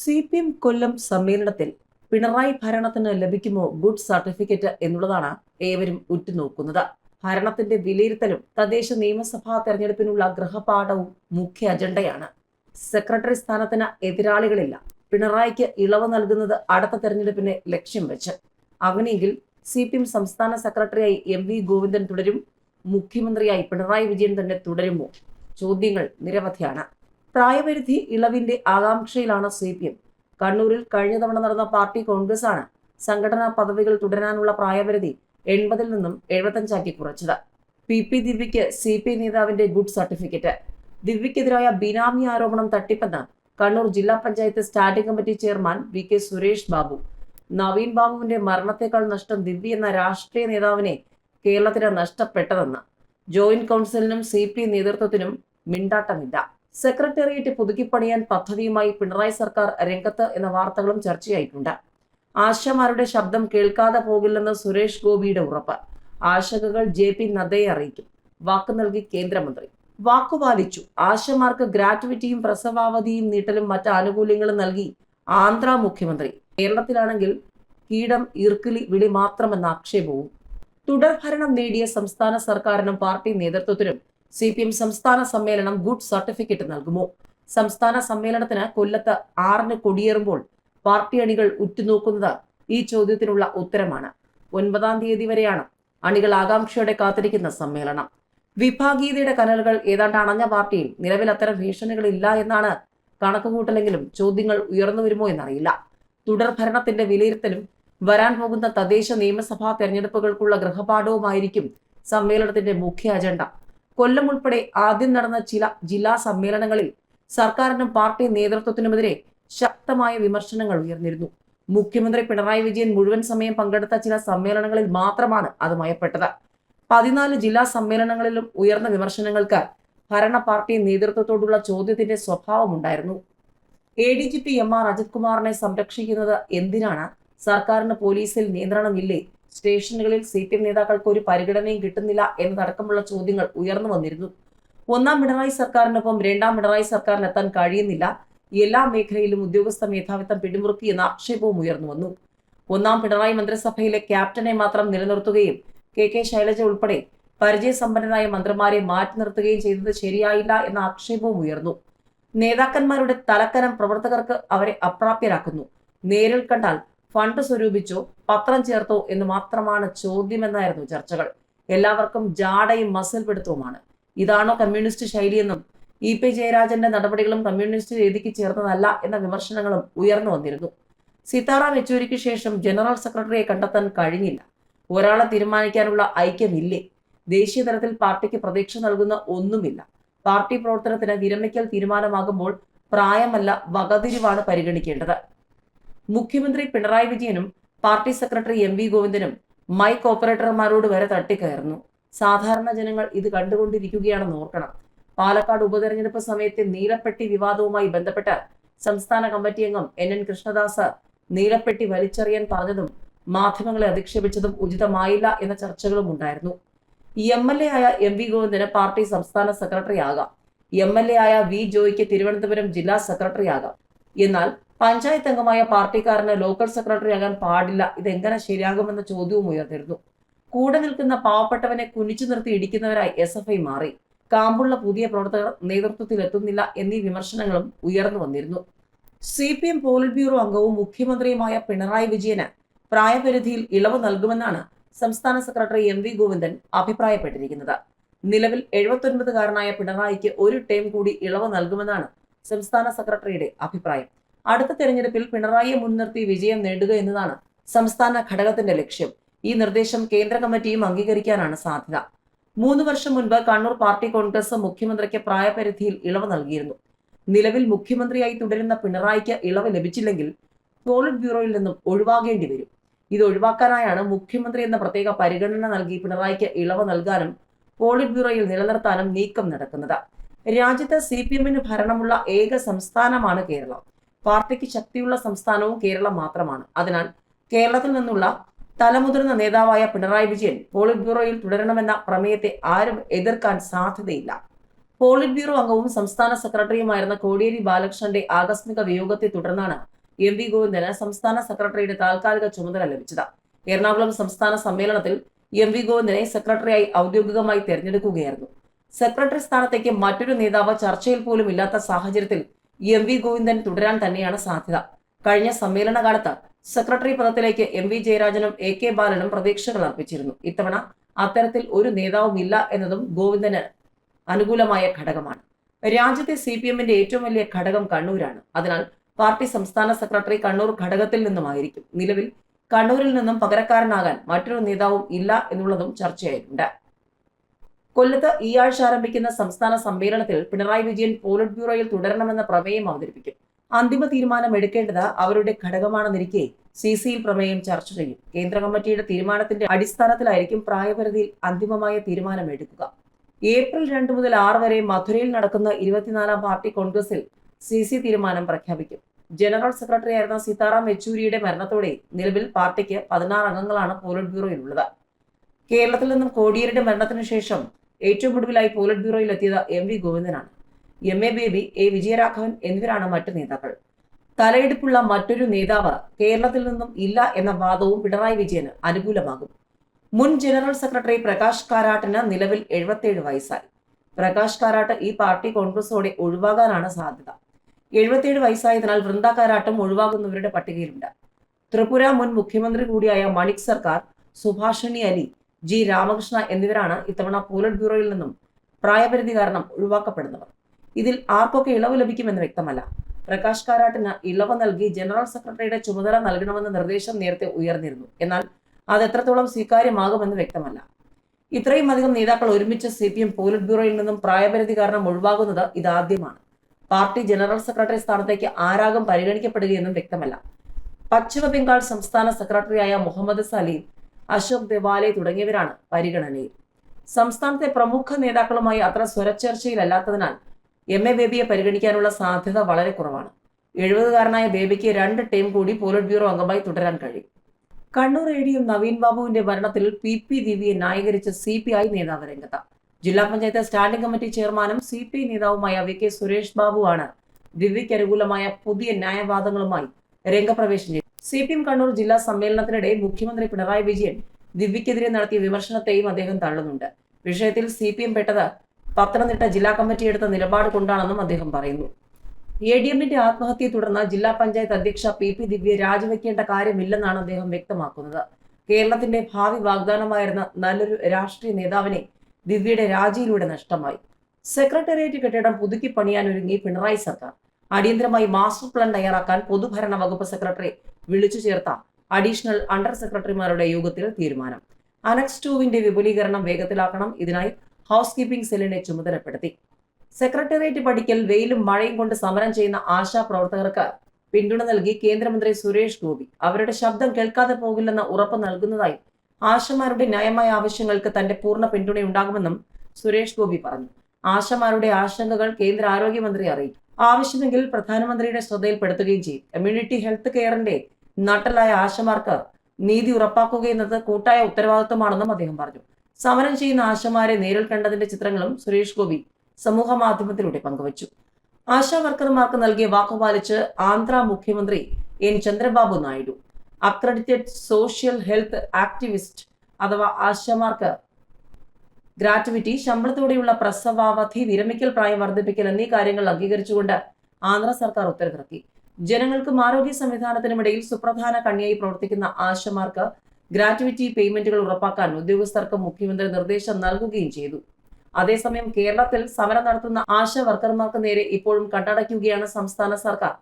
C P M കൊല്ലം സമ്മേളനത്തിൽ പിണറായി ഭരണത്തിന് ലഭിക്കുമോ ഗുഡ് സർട്ടിഫിക്കറ്റ് എന്നുള്ളതാണ് ഏവരും ഉറ്റുനോക്കുന്നത്. ഭരണത്തിന്റെ വിലയിരുത്തലും തദ്ദേശ നിയമസഭാ തെരഞ്ഞെടുപ്പിനുള്ള ഗൃഹപാഠവും മുഖ്യ അജണ്ടയാണ്. സെക്രട്ടറി സ്ഥാനത്തിന് എതിരാളികളില്ല. പിണറായിക്ക് ഇളവ് നൽകുന്നത് അടുത്ത തെരഞ്ഞെടുപ്പിനെ ലക്ഷ്യം വെച്ച്. അങ്ങനെയെങ്കിൽ സി പി എം സംസ്ഥാന സെക്രട്ടറിയായി എം വി ഗോവിന്ദൻ തുടരും. മുഖ്യമന്ത്രിയായി പിണറായി വിജയൻ തന്നെ തുടരുമോ? ചോദ്യങ്ങൾ നിരവധിയാണ്. പ്രായപരിധി ഇളവിന്റെ ആകാംക്ഷയിലാണ് സി പി എം. കണ്ണൂരിൽ കഴിഞ്ഞ തവണ നടന്ന പാർട്ടി കോൺഗ്രസ് ആണ് സംഘടനാ പദവികൾ തുടരാനുള്ള പ്രായപരിധി എൺപതിൽ നിന്നും എഴുപത്തഞ്ചാക്കി കുറച്ചത്. പി. പി. ദിവ്യയ്ക്ക് സി പി നേതാവിന്റെ ഗുഡ് സർട്ടിഫിക്കറ്റ്. ദിവ്യക്കെതിരായ ബിനാമി ആരോപണം തട്ടിപ്പെന്ന് കണ്ണൂർ ജില്ലാ panchayat standing committee chairman V K Suresh Babu. Naveen ബാബുവിന്റെ മരണത്തെക്കാൾ നഷ്ടം ദിവ്യ എന്ന രാഷ്ട്രീയ നേതാവിനെ കേരളത്തിന് നഷ്ടപ്പെട്ടതെന്ന്. ജോയിന്റ് കൗൺസിലിനും സി പി നേതൃത്വത്തിനും മിണ്ടാട്ടമില്ല. സെക്രട്ടേറിയറ്റ് പുതുക്കിപ്പണിയാൻ പദ്ധതിയുമായി പിണറായി സർക്കാർ രംഗത്ത് എന്ന വാർത്തകളും ചർച്ചയായിട്ടുണ്ട് ആശമാരുടെ ശബ്ദം കേൾക്കാതെ പോകില്ലെന്ന് സുരേഷ് ഗോപിയുടെ ഉറപ്പ്. ആശങ്കകൾ ജെ പി നദ്ദയെ അറിയിക്കും. വാക്ക് നൽകി കേന്ദ്രമന്ത്രി. വാക്കുപാലിച്ചു ആശമാർക്ക് ഗ്രാറ്റുവിറ്റിയും പ്രസവാവധിയും നീട്ടലും മറ്റ് ആനുകൂല്യങ്ങളും നൽകി ആന്ധ്ര മുഖ്യമന്ത്രി. കേരളത്തിലാണെങ്കിൽ കീടം ഈർക്കിലി വിളി മാത്രമെന്ന ആക്ഷേപവും. തുടർഭരണം നേടിയ സംസ്ഥാന സർക്കാരിനും പാർട്ടി നേതൃത്വത്തിനും സി പി എം സംസ്ഥാന സമ്മേളനം ഗുഡ് സർട്ടിഫിക്കറ്റ് നൽകുമോ? സംസ്ഥാന സമ്മേളനത്തിന് കൊല്ലത്ത് ആറിന് കൊടിയേറുമ്പോൾ പാർട്ടി അണികൾ ഉറ്റുനോക്കുന്നത് ഈ ചോദ്യത്തിനുള്ള ഉത്തരമാണ്. ഒൻപതാം തീയതി വരെയാണ് അണികൾ ആകാംക്ഷയോടെ കാത്തിരിക്കുന്ന സമ്മേളനം. വിഭാഗീയതയുടെ കനലുകൾ ഏതാണ്ട് അണഞ്ഞ പാർട്ടിയിൽ നിലവിൽ അത്തരം ഭീഷണികളില്ല എന്നാണ് കണക്കുകൂട്ടലെങ്കിലും ചോദ്യങ്ങൾ ഉയർന്നു വരുമോ എന്നറിയില്ല. തുടർ ഭരണത്തിന്റെ വിലയിരുത്തലും വരാൻ പോകുന്ന തദ്ദേശ നിയമസഭാ തെരഞ്ഞെടുപ്പുകൾക്കുള്ള ഗൃഹപാഠവുമായിരിക്കും സമ്മേളനത്തിന്റെ മുഖ്യ അജണ്ട. കൊല്ലം ഉൾപ്പെടെ ആദ്യം നടന്ന ചില ജില്ലാ സമ്മേളനങ്ങളിൽ സർക്കാരിനും പാർട്ടി നേതൃത്വത്തിനുമെതിരെ ശക്തമായ വിമർശനങ്ങൾ ഉയർന്നിരുന്നു. മുഖ്യമന്ത്രി പിണറായി വിജയൻ മുഴുവൻ സമയം പങ്കെടുത്ത ചില സമ്മേളനങ്ങളിൽ മാത്രമാണ് അത് മയപ്പെട്ടത്. പതിനാല് ജില്ലാ സമ്മേളനങ്ങളിലും ഉയർന്ന വിമർശനങ്ങൾക്ക് ഭരണ പാർട്ടി നേതൃത്വത്തോടുള്ള ചോദ്യത്തിന്റെ സ്വഭാവമുണ്ടായിരുന്നു A D G P M R Ajith കുമാറിനെ സംരക്ഷിക്കുന്നത് എന്തിനാണ്? സർക്കാരിന് പോലീസിൽ നിയന്ത്രണമില്ലേ? സ്റ്റേഷനുകളിൽ സി പി എം നേതാക്കൾക്ക് ഒരു പരിഗണനയും കിട്ടുന്നില്ല എന്നതടക്കമുള്ള ചോദ്യങ്ങൾ ഉയർന്നു വന്നിരുന്നു. ഒന്നാം പിണറായി സർക്കാരിനൊപ്പം രണ്ടാം പിണറായി സർക്കാരിനെത്താൻ കഴിയുന്നില്ല. എല്ലാ മേഖലയിലും ഉദ്യോഗസ്ഥ മേധാവിത്വം പിടിമുറുക്കി എന്ന ആക്ഷേപവും ഉയർന്നു വന്നു. ഒന്നാം പിണറായി മന്ത്രിസഭയിലെ ക്യാപ്റ്റനെ മാത്രം നിലനിർത്തുകയും കെ കെ ശൈലജ ഉൾപ്പെടെ പരിചയസമ്പന്നരായ മന്ത്രിമാരെ മാറ്റി നിർത്തുകയും ചെയ്തത് ശരിയായില്ല എന്ന ആക്ഷേപവും ഉയർന്നു. നേതാക്കന്മാരുടെ തലക്കനം പ്രവർത്തകർക്ക് അവരെ അപ്രാപ്യരാക്കുന്നു. നേരിൽ കണ്ടാൽ ഫണ്ട് സ്വരൂപിച്ചോ പത്രം ചേർത്തോ എന്ന് മാത്രമാണ് ചോദ്യമെന്നായിരുന്നു ചർച്ചകൾ. എല്ലാവർക്കും ജാടയും മസിൽ പിടുത്തവുമാണ് ഇതാണോ കമ്മ്യൂണിസ്റ്റ് ശൈലിയെന്നും ഇ പി ജയരാജന്റെ നടപടികളും കമ്മ്യൂണിസ്റ്റ് രീതിക്ക് ചേർന്നതല്ല എന്ന വിമർശനങ്ങളും ഉയർന്നു വന്നിരുന്നു. സീതാറാം യെച്ചൂരിക്ക് ശേഷം ജനറൽ സെക്രട്ടറിയെ കണ്ടെത്താൻ കഴിഞ്ഞില്ല. ഒരാളെ തീരുമാനിക്കാനുള്ള ഐക്യമില്ലേ? ദേശീയ തലത്തിൽ പാർട്ടിക്ക് പ്രതീക്ഷ നൽകുന്ന ഒന്നുമില്ല. പാർട്ടി പ്രവർത്തനത്തിന് വിരമിക്കൽ തീരുമാനമാകുമ്പോൾ പ്രായമല്ല വകതിരിവാണ് പരിഗണിക്കേണ്ടത്. മുഖ്യമന്ത്രി പിണറായി വിജയനും പാർട്ടി സെക്രട്ടറി എം വി ഗോവിന്ദനും മൈക്ക് ഓപ്പറേറ്റർമാരോട് വരെ തട്ടിക്കയറുന്നു. സാധാരണ ജനങ്ങൾ ഇത് കണ്ടുകൊണ്ടിരിക്കുകയാണെന്ന് ഓർക്കണം. പാലക്കാട് ഉപതെരഞ്ഞെടുപ്പ് സമയത്തെ നീലപ്പെട്ടി വിവാദവുമായി ബന്ധപ്പെട്ട് സംസ്ഥാന കമ്മിറ്റി അംഗം എൻ എൻ കൃഷ്ണദാസ് നീലപ്പെട്ടി വലിച്ചെറിയാൻ പറഞ്ഞതും മാധ്യമങ്ങളെ അധിക്ഷേപിച്ചതും ഉചിതമായില്ല എന്ന ചർച്ചകളും ഉണ്ടായിരുന്നു. എം എൽ എ ആയ എം വി ഗോവിന്ദന് പാർട്ടി സംസ്ഥാന സെക്രട്ടറി ആകാം എം എൽ എ ആയ വി ജോയിക്ക് തിരുവനന്തപുരം ജില്ലാ സെക്രട്ടറി ആകാം എന്നാൽ പഞ്ചായത്ത് അംഗമായ പാർട്ടിക്കാരന് ലോക്കൽ സെക്രട്ടറി ആകാൻ പാടില്ല. ഇതെങ്ങനെ ശരിയാകുമെന്ന ചോദ്യവും ഉയർന്നിരുന്നു. കൂടെ നിൽക്കുന്ന പാവപ്പെട്ടവനെ കുനിച്ചു നിർത്തി ഇടിക്കുന്നവരായി എസ് എഫ് ഐ മാറി. കാമ്പുള്ള പുതിയ പ്രവർത്തകർ നേതൃത്വത്തിൽ എത്തുന്നില്ല എന്നീ വിമർശനങ്ങളും ഉയർന്നു വന്നിരുന്നു. C P M polit bureau അംഗവും മുഖ്യമന്ത്രിയുമായ പിണറായി വിജയന് പ്രായപരിധിയിൽ ഇളവ് നൽകുമെന്നാണ് സംസ്ഥാന സെക്രട്ടറി എം വി ഗോവിന്ദൻ അഭിപ്രായപ്പെട്ടിരിക്കുന്നത്. നിലവിൽ എഴുപത്തൊൻപതുകാരനായ പിണറായിക്ക് ഒരു ടേം കൂടി ഇളവ് നൽകുമെന്നാണ് സംസ്ഥാന സെക്രട്ടറിയുടെ അഭിപ്രായം. അടുത്ത തെരഞ്ഞെടുപ്പിൽ പിണറായിയെ മുൻനിർത്തി വിജയം നേടുക എന്നതാണ് സംസ്ഥാന ഘടകത്തിന്റെ ലക്ഷ്യം. ഈ നിർദ്ദേശം കേന്ദ്ര കമ്മിറ്റിയും അംഗീകരിക്കാനാണ് സാധ്യത. മൂന്ന് വർഷം മുൻപ് കണ്ണൂർ പാർട്ടി കോൺഗ്രസ് മുഖ്യമന്ത്രിക്ക് പ്രായപരിധിയിൽ ഇളവ് നൽകിയിരുന്നു. നിലവിൽ മുഖ്യമന്ത്രിയായി തുടരുന്ന പിണറായിക്ക് ഇളവ് ലഭിച്ചില്ലെങ്കിൽ പോളിറ്റ് ബ്യൂറോയിൽ നിന്നും ഒഴിവാകേണ്ടി വരും. ഇത് ഒഴിവാക്കാനായാണ് മുഖ്യമന്ത്രി എന്ന പ്രത്യേക പരിഗണന നൽകി പിണറായിക്ക് ഇളവ് നൽകാനും പോളിറ്റ് ബ്യൂറോയിൽ നിലനിർത്താനും നീക്കം നടക്കുന്നത്. രാജ്യത്ത് സി പി എമ്മിന് ഭരണമുള്ള ഏക സംസ്ഥാനമാണ് കേരളം. പാർട്ടിക്ക് ശക്തിയുള്ള സംസ്ഥാനവും കേരളം മാത്രമാണ്. അതിനാൽ കേരളത്തിൽ നിന്നുള്ള തലമുതിർന്ന നേതാവായ പിണറായി വിജയൻ പോളിറ്റ് ബ്യൂറോയിൽ തുടരണമെന്ന പ്രമേയത്തെ ആരും എതിർക്കാൻ സാധ്യതയില്ല. പോളിറ്റ് ബ്യൂറോ അംഗവും സംസ്ഥാന സെക്രട്ടറിയുമായിരുന്ന കോടിയേരി ബാലകൃഷ്ണന്റെ ആകസ്മിക വിയോഗത്തെ തുടർന്നാണ് എം വി ഗോവിന്ദന് സംസ്ഥാന സെക്രട്ടറിയുടെ താൽക്കാലിക ചുമതല ലഭിച്ചത്. എറണാകുളം സംസ്ഥാന സമ്മേളനത്തിൽ എം വി ഗോവിന്ദനെ സെക്രട്ടറിയായി ഔദ്യോഗികമായി തെരഞ്ഞെടുക്കുകയായിരുന്നു. സെക്രട്ടറി സ്ഥാനത്തേക്ക് മറ്റൊരു നേതാവ് ചർച്ചയിൽ പോലും ഇല്ലാത്ത സാഹചര്യത്തിൽ എം വി ഗോവിന്ദൻ തുടരാൻ തന്നെയാണ് സാധ്യത. കഴിഞ്ഞ സമ്മേളന കാലത്ത് സെക്രട്ടറി പദത്തിലേക്ക് എം വി ജയരാജനും എ കെ ബാലനും പ്രതീക്ഷകൾ അർപ്പിച്ചിരുന്നു. ഇത്തവണ അത്തരത്തിൽ ഒരു നേതാവും ഇല്ല എന്നതും ഗോവിന്ദന് അനുകൂലമായ ഘടകമാണ്. രാജ്യത്തെ സി പി എമ്മിന്റെ ഏറ്റവും വലിയ ഘടകം കണ്ണൂരാണ്. അതിനാൽ പാർട്ടി സംസ്ഥാന സെക്രട്ടറി കണ്ണൂർ ഘടകത്തിൽ നിന്നുമായിരിക്കും. നിലവിൽ കണ്ണൂരിൽ നിന്നും പകരക്കാരനാകാൻ മറ്റൊരു നേതാവും ഇല്ല എന്നുള്ളതും ചർച്ചയായിട്ടുണ്ട്. കൊല്ലത്ത് ഈ ആഴ്ച ആരംഭിക്കുന്ന സംസ്ഥാന സമ്മേളനത്തിൽ പിണറായി വിജയൻ പോളിറ്റ് ബ്യൂറോയിൽ തുടരണമെന്ന പ്രമേയം അവതരിപ്പിക്കും. അന്തിമ തീരുമാനം എടുക്കേണ്ടത് അവരുടെ ഘടകമാണെന്നിരിക്കെ സി സിയിൽ പ്രമേയം ചർച്ച ചെയ്യും. കേന്ദ്ര കമ്മിറ്റിയുടെ തീരുമാനത്തിന്റെ അടിസ്ഥാനത്തിലായിരിക്കും പ്രായപരിധിയിൽ അന്തിമമായ തീരുമാനം എടുക്കുക. ഏപ്രിൽ രണ്ട് മുതൽ ആറ് വരെ മധുരയിൽ നടക്കുന്ന ഇരുപത്തിനാലാം പാർട്ടി കോൺഗ്രസിൽ സി സി തീരുമാനം പ്രഖ്യാപിക്കും. ജനറൽ സെക്രട്ടറി ആയിരുന്ന സീതാറാം യെച്ചൂരിയുടെ മരണത്തോടെ നിലവിൽ പാർട്ടിക്ക് പതിനാറ് അംഗങ്ങളാണ് പോളിറ്റ് ബ്യൂറോയിലുള്ളത്. കേരളത്തിൽ നിന്നും കോടിയേരിയുടെ മരണത്തിന് ശേഷം ഏറ്റവും ഒടുവിലായി പോളിറ്റ് ബ്യൂറോയിൽ എത്തിയത് M V ഗോവിന്ദനാണ്. M A Baby A Vijayaraghavan എന്നിവരാണ് മറ്റ് നേതാക്കൾ. തലയെടുപ്പുള്ള മറ്റൊരു നേതാവ് കേരളത്തിൽ നിന്നും ഇല്ല എന്ന വാദവും പിണറായി വിജയന് അനുകൂലമാകും. മുൻ ജനറൽ സെക്രട്ടറി പ്രകാശ് കാരാട്ടിന് നിലവിൽ എഴുപത്തിയേഴ് വയസ്സായി. പ്രകാശ് കാരാട്ട് ഈ പാർട്ടി കോൺഗ്രസോടെ ഒഴിവാകാനാണ് സാധ്യത. എഴുപത്തിയേഴ് വയസ്സായതിനാൽ വൃന്ദ കാരാട്ടും ഒഴിവാകുന്നവരുടെ പട്ടികയിലുണ്ട്. ത്രിപുര മുൻ മുഖ്യമന്ത്രി കൂടിയായ മണിക് സർക്കാർ സുഭാഷിണി അലി ജി രാമകൃഷ്ണ എന്നിവരാണ് ഇത്തവണ പോളിറ്റ് ബ്യൂറോയിൽ നിന്നും പ്രായപരിധി കാരണം ഒഴിവാക്കപ്പെടുന്നവർ ഇതിൽ ആർക്കൊക്കെ ഇളവ് ലഭിക്കുമെന്ന് വ്യക്തമല്ല. പ്രകാശ് കാരാട്ടിന് ഇളവ് നൽകി ജനറൽ സെക്രട്ടറിയുടെ ചുമതല നൽകണമെന്ന നിർദ്ദേശം നേരത്തെ ഉയർന്നിരുന്നു. എന്നാൽ അത് എത്രത്തോളം സ്വീകാര്യമാകുമെന്ന് വ്യക്തമല്ല. ഇത്രയും അധികം നേതാക്കൾ ഒരുമിച്ച് സി പി എം പോളിറ്റ് ബ്യൂറോയിൽ നിന്നും പ്രായപരിധി കാരണം ഒഴിവാകുന്നത് ഇതാദ്യമാണ്. പാർട്ടി ജനറൽ സെക്രട്ടറി സ്ഥാനത്തേക്ക് ആരാകും പരിഗണിക്കപ്പെടുകയെന്നും വ്യക്തമല്ല. പശ്ചിമ ബംഗാൾ സംസ്ഥാന സെക്രട്ടറിയായ മുഹമ്മദ് സലീം അശോക് ദെവാലെ തുടങ്ങിയവരാണ് പരിഗണനയിൽ. സംസ്ഥാനത്തെ പ്രമുഖ നേതാക്കളുമായി അത്ര സ്വരചർച്ചയിലല്ലാത്തതിനാൽ എം എ ബേബിയെ പരിഗണിക്കാനുള്ള സാധ്യത വളരെ കുറവാണ്. എഴുപതുകാരനായ ബേബിക്ക് രണ്ട് ടീം കൂടി പോളിറ്റ് ബ്യൂറോ അംഗമായി തുടരാൻ കഴിയും. കണ്ണൂർ എ നവീൻ ബാബുവിന്റെ ഭരണത്തിൽ പി പി ദിവ്യയെ ന്യായീകരിച്ച സി പി ഐ നേതാവ് രംഗത്ത്. ജില്ലാ പഞ്ചായത്ത് സ്റ്റാൻഡിംഗ് കമ്മിറ്റി ചെയർമാനും സി പി ഐ നേതാവുമായ വി കെ സുരേഷ് ബാബുവാണ് ദിവ്യയ്ക്ക് അനുകൂലമായ പുതിയ ന്യായവാദങ്ങളുമായി രംഗപ്രവേശം ചെയ്തു സി പി എം കണ്ണൂർ ജില്ലാ സമ്മേളനത്തിനിടെ മുഖ്യമന്ത്രി പിണറായി വിജയൻ ദിവ്യക്കെതിരെ നടത്തിയ വിമർശനത്തെയും അദ്ദേഹം തള്ളുന്നുണ്ട്. വിഷയത്തിൽ സി പി എം പെട്ടത് പത്തനംതിട്ട ജില്ലാ കമ്മിറ്റി എടുത്ത നിലപാട് കൊണ്ടാണെന്നും അദ്ദേഹം പറയുന്നു. എ ഡി എമ്മിന്റെ ആത്മഹത്യയെ തുടർന്ന് ജില്ലാ പഞ്ചായത്ത് അധ്യക്ഷ പി പി ദിവ്യ രാജിവെക്കേണ്ട കാര്യമില്ലെന്നാണ് അദ്ദേഹം വ്യക്തമാക്കുന്നത്. കേരളത്തിന്റെ ഭാവി വാഗ്ദാനമായിരുന്ന നല്ലൊരു രാഷ്ട്രീയ നേതാവിനെ ദിവ്യയുടെ രാജിയിലൂടെ നഷ്ടമായി. സെക്രട്ടേറിയറ്റ് കെട്ടിടം പുതുക്കി പണിയാൻ ഒരുങ്ങി പിണറായി സർക്കാർ. അടിയന്തരമായി മാസ്റ്റർ പ്ലാൻ തയ്യാറാക്കാൻ പൊതുഭരണ വകുപ്പ് സെക്രട്ടറി വിളിച്ചു ചേർത്ത അഡീഷണൽ അണ്ടർ സെക്രട്ടറിമാരുടെ യോഗത്തിൽ തീരുമാനം. അനക്സ് ടുവിന്റെ വിപുലീകരണം വേഗത്തിലാക്കണം. ഇതിനായി ഹൗസ് കീപ്പിംഗ് സെല്ലിനെ ചുമതലപ്പെടുത്തി. സെക്രട്ടേറിയറ്റ് പഠിക്കൽ വെയിലും മഴയും കൊണ്ട് സമരം ചെയ്യുന്ന ആശാ പ്രവർത്തകർക്ക് പിന്തുണ നൽകി കേന്ദ്രമന്ത്രി സുരേഷ് ഗോപി. അവരുടെ ശബ്ദം കേൾക്കാതെ പോകില്ലെന്ന ഉറപ്പ് നൽകുന്നതായി ആശമാരുടെ ന്യായമായ ആവശ്യങ്ങൾക്ക് തന്റെ പൂർണ പിന്തുണയുണ്ടാകുമെന്നും സുരേഷ് ഗോപി പറഞ്ഞു. ആശമാരുടെ ആശങ്കകൾ കേന്ദ്ര ആരോഗ്യമന്ത്രി അറിയിച്ചു. ആവശ്യമെങ്കിൽ പ്രധാനമന്ത്രിയുടെ ശ്രദ്ധയിൽപ്പെടുത്തുകയും ചെയ്യും. കമ്മ്യൂണിറ്റി ഹെൽത്ത് കെയറിന്റെ നട്ടലായ ആശമാർക്ക് നീതി ഉറപ്പാക്കുക എന്നത് കൂട്ടായ ഉത്തരവാദിത്വമാണെന്നും അദ്ദേഹം പറഞ്ഞു. സമരം ചെയ്യുന്ന ആശമാരെ നേരിൽ കണ്ടതിന്റെ ചിത്രങ്ങളും സുരേഷ് ഗോപി സമൂഹ മാധ്യമത്തിലൂടെ പങ്കുവച്ചു. ആശാ വർക്കർമാർക്ക് നൽകിയ വാക്കുപാലിച്ച് ആന്ധ്ര മുഖ്യമന്ത്രി N. Chandrababu Naidu accredited social health activist അഥവാ ആശമാർക്ക് ഗ്രാറ്റുവിറ്റി ശമ്പളത്തോടെയുള്ള പ്രസവാവധി വിരമിക്കൽ പ്രായം വർദ്ധിപ്പിക്കൽ എന്നീ കാര്യങ്ങൾ അംഗീകരിച്ചുകൊണ്ട് ആന്ധ്ര സർക്കാർ ഉത്തരവിറക്കി. ജനങ്ങൾക്കും ആരോഗ്യ സംവിധാനത്തിനുമിടയിൽ സുപ്രധാന കണ്ണിയായി പ്രവർത്തിക്കുന്ന ആശമാർക്ക് ഗ്രാറ്റുവിറ്റി പേയ്മെന്റുകൾ ഉറപ്പാക്കാൻ ഉദ്യോഗസ്ഥർക്ക് മുഖ്യമന്ത്രി നിർദ്ദേശം നൽകുകയും ചെയ്തു. അതേസമയം കേരളത്തിൽ സമരം നടത്തുന്ന ആശ വർക്കർമാർക്ക് നേരെ ഇപ്പോഴും കണ്ടടയ്ക്കുകയാണ് സംസ്ഥാന സർക്കാർ.